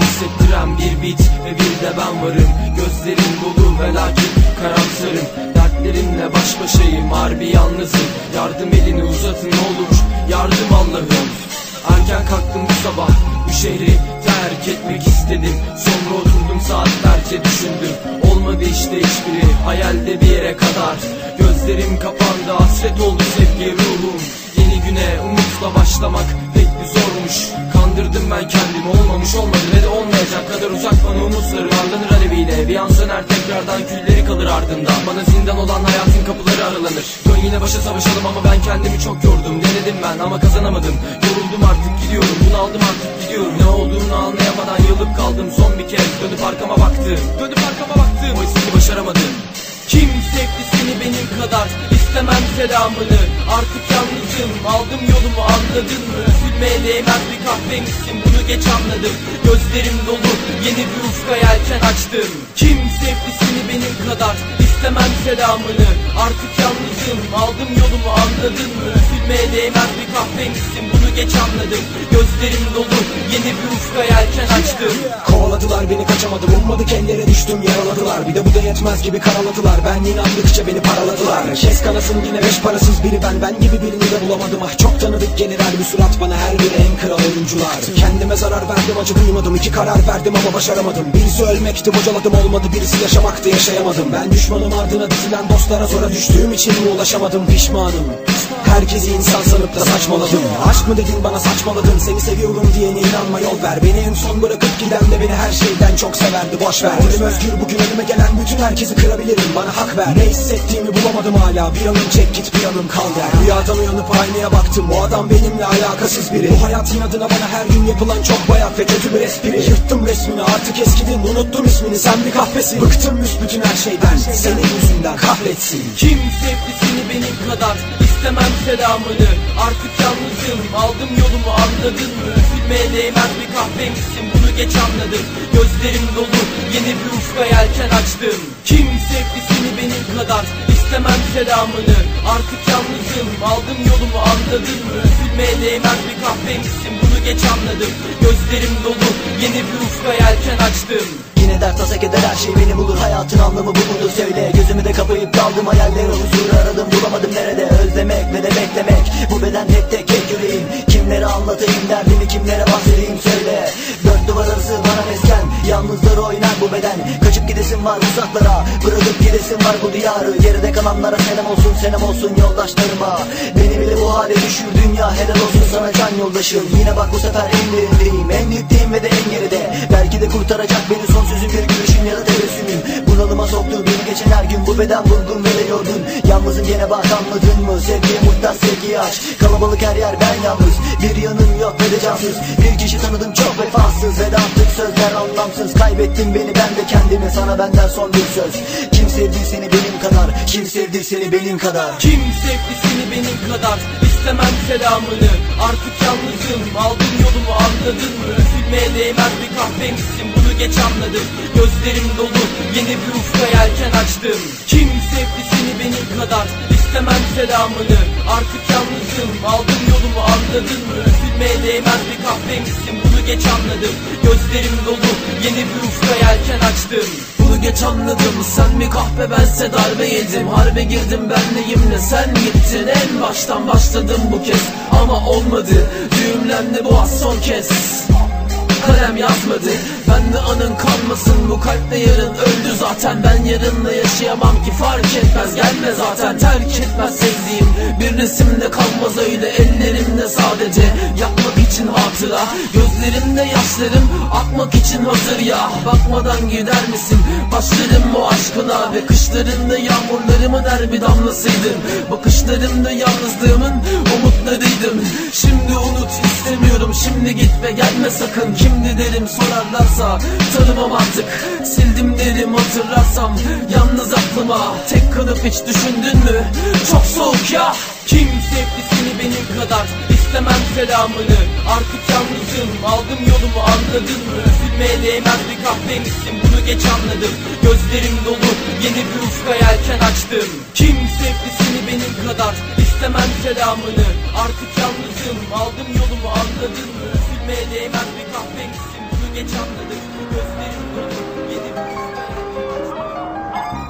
Hissettiren bir bit ve bir de ben varım şehri terk etmek istedim. Sonra oturdum saatlerce düşündüm. Olmadı işte hiçbiri hayalde bir yere kadar. Gözlerim kapandı hasret oldu sevgi ruhum. Yeni güne umutla başlamak pek bir zormuş. Kandırdım ben kendimi olmamış olmadı ve de olmayacak kadar uzak bana umutları Harlanır aleviyle. Bir an söner tekrardan külleri kalır ardından. Bana zindan olan hayatın kapıları aralanır. Dön yine başa savaşalım ama ben kendimi çok yordum. Denedim ben ama kazanamadım. Yoruldum artık gidiyorum. Bunu aldım artık gidiyorum Ne olduğunu anlayamadan yılıp kaldım. Son bir kez Dönüp arkama baktım. Dönüp arkama baktım. Oysa ki başaramadım. Kim sevdi seni benim kadar istemem selamını. Artık yalnızım. Aldım yolumu anladın mı? Üzülmeye değmez bir kahveymişsin bunu geç anladım. Gözlerim dolu. Yeni bir ufka yelken açtım. Kim sevdi seni benim kadar istemem selamını. Artık yalnızım aldım yolumu anladın mı? Üzülmeye değmez bir kahveymişsin bunu geç anladım. Gözlerim dolu. Yeni bir ufka yelken açtım. Kovaladılar beni kaçamadım. Ummadık ellere düştüm yaraladılar. Bir de bu da yetmez gibi karaladılar. Ben inandıkça beni paraladılar. Kes kanasın yine beş parasız biri ben. Ben gibi birini de bulamadım. Ah çok tanıdık gelir her bir surat bana. Her biri en kral oyuncular. Kendime zarar verdim acı duymadım. İki karar verdim ama başaramadım. Birisi ölmekti bocaladım. Olmadı birisi yaşamaktı yaşayamadım. Ben düşmanım ardına dizilen dostlara zora düştüğüm için mi ulaşamadım pişmanım Herkesi insan sanıp da saçmaladım. Aşk mı dedin bana saçmaladın. Seni seviyorum diyene inanma yol ver Beni. En son bırakıp giden de beni her şeyden çok severdi. Boş ver. Ölüm özgür bugün önüme gelen bütün herkesi kırabilirim. Bana hak ver. Ne hissettiğimi bulamadım hala. Bir yanım çek git bir yanım kal der. Rüyadan uyanıp aynaya baktım. Bu adam benimle alakasız biri. Bu hayatın adına bana her gün yapılan çok bayat ve kötü bir espri. Yırttım resmini artık eskidin. Unuttum ismini. Sen bir kahpesin Bıktım büsbütün her şeyden. Senin yüzünden kahretsin. Kim sevdi seni benim kadar istemem selamını. Artık yalnızım aldım yolumu anladın mı? Üzülmeye değmez bir kahveymişsin bunu geç anladım. Gözlerim dolu yeni bir ufka yelken açtım. Kim sevdi seni benim kadar istemem selamını Artık yalnızım aldım yolumu anladın mı Üzülmeye değmez bir kahveymişsin bunu geç anladım. Gözlerim dolu yeni bir ufka yelken açtım. Yine dert tasa keder her şey beni bulur. Hayatın anlamı bu mudur? Söyle. Gözümü de kapayıp kaldım hayallere huzur aradım. Bulamadım nerede? Özlemek ve de beklemek. Bu beden gidesim var uzaklara Bırakıp gidesim var bu diyarı. Geride kalanlara selam olsun selam olsun yoldaşlarıma. Beni bile bu hale düşür dünya helal olsun sana can yoldaşım. Yine bak bu sefer en derindeyim En dipteyim ve de en geride. Belki de kurtaracak beni son sözüm bir gülüşün ya da tebessümün Bunalıma soktu beni geçen her gün Bu beden vurgun ve de yorgun. Yalnızım gene bak anladın mı? Sevgiye muhtaç sevgiyi aç. Kalabalık her yer ben yalnız. Bir yanım yok ve de cansız. Bir kişi tanıdım çok vefasız. Ve de attık sözler anlamsız. Kaybettin beni ben de kendimi Sana benden son bir söz. Kim sevdi seni benim kadar? Kim sevdi seni benim kadar? Kim sevdi seni benim kadar? İstemem selamını. Artık yalnızım. Aldım yolumu anladın mı? Üzülmeye değmez bir kahveymişsin bunu geç anladım. Gözlerim dolu. Yeni bir ufka yelken açtım. Kim sevdi seni benim kadar istemem selamını. Artık yalnızım aldım yolumu anladın mı? Üzülmeye değmez bir kahveymişsin bunu geç anladım. Gözlerim dolu yeni bir ufka yelken açtım. Bunu geç anladım. Sen bir kahpe bense darbe yedim. Harbe girdim benleyim ne? Sen gittin. En baştan başladım bu kez. Ama olmadı. Düğümlendi bu az son kez Kalem yazmadı Bende anın kalmasın Bu kalpte yarın öldü zaten. Ben yarınla yaşayamam ki fark etmez Gelme zaten. Terk etmez sevdiğim Bir resimde kalmaz öyle ellerimde sadece. Yapmak için hatıra Gözlerimde yaşlarım akmak için hazır ya. Bakmadan gider misin? Başlarım o aşkına Ve kışlarında yağmurlarımın her bir damlasıydın Bakışlarımda yalnızlığımın umutlarıydın Şimdi unut istemiyorum. Şimdi git ve gelme sakın Kimdi derim sorarlarsa tanımam artık. Sildim derim hatırlarsam yalnız aklıma Tek kalıp hiç düşündün mü? Çok soğuk ya. Kim sevdi seni benim kadar istemem selamını? Artık yalnızım aldım yolumu anladın mı? Üzülmeye değmez bir kahvemişsin bunu geç anladım. Gözlerim dolu yeni bir ufka yelken açtım. Kim sevdi seni benim kadar istemem selamını? Artık yalnızım aldım yolumu anladın mı Değmez bir kahvemişsin bunu geç anladım Gözlerim dolu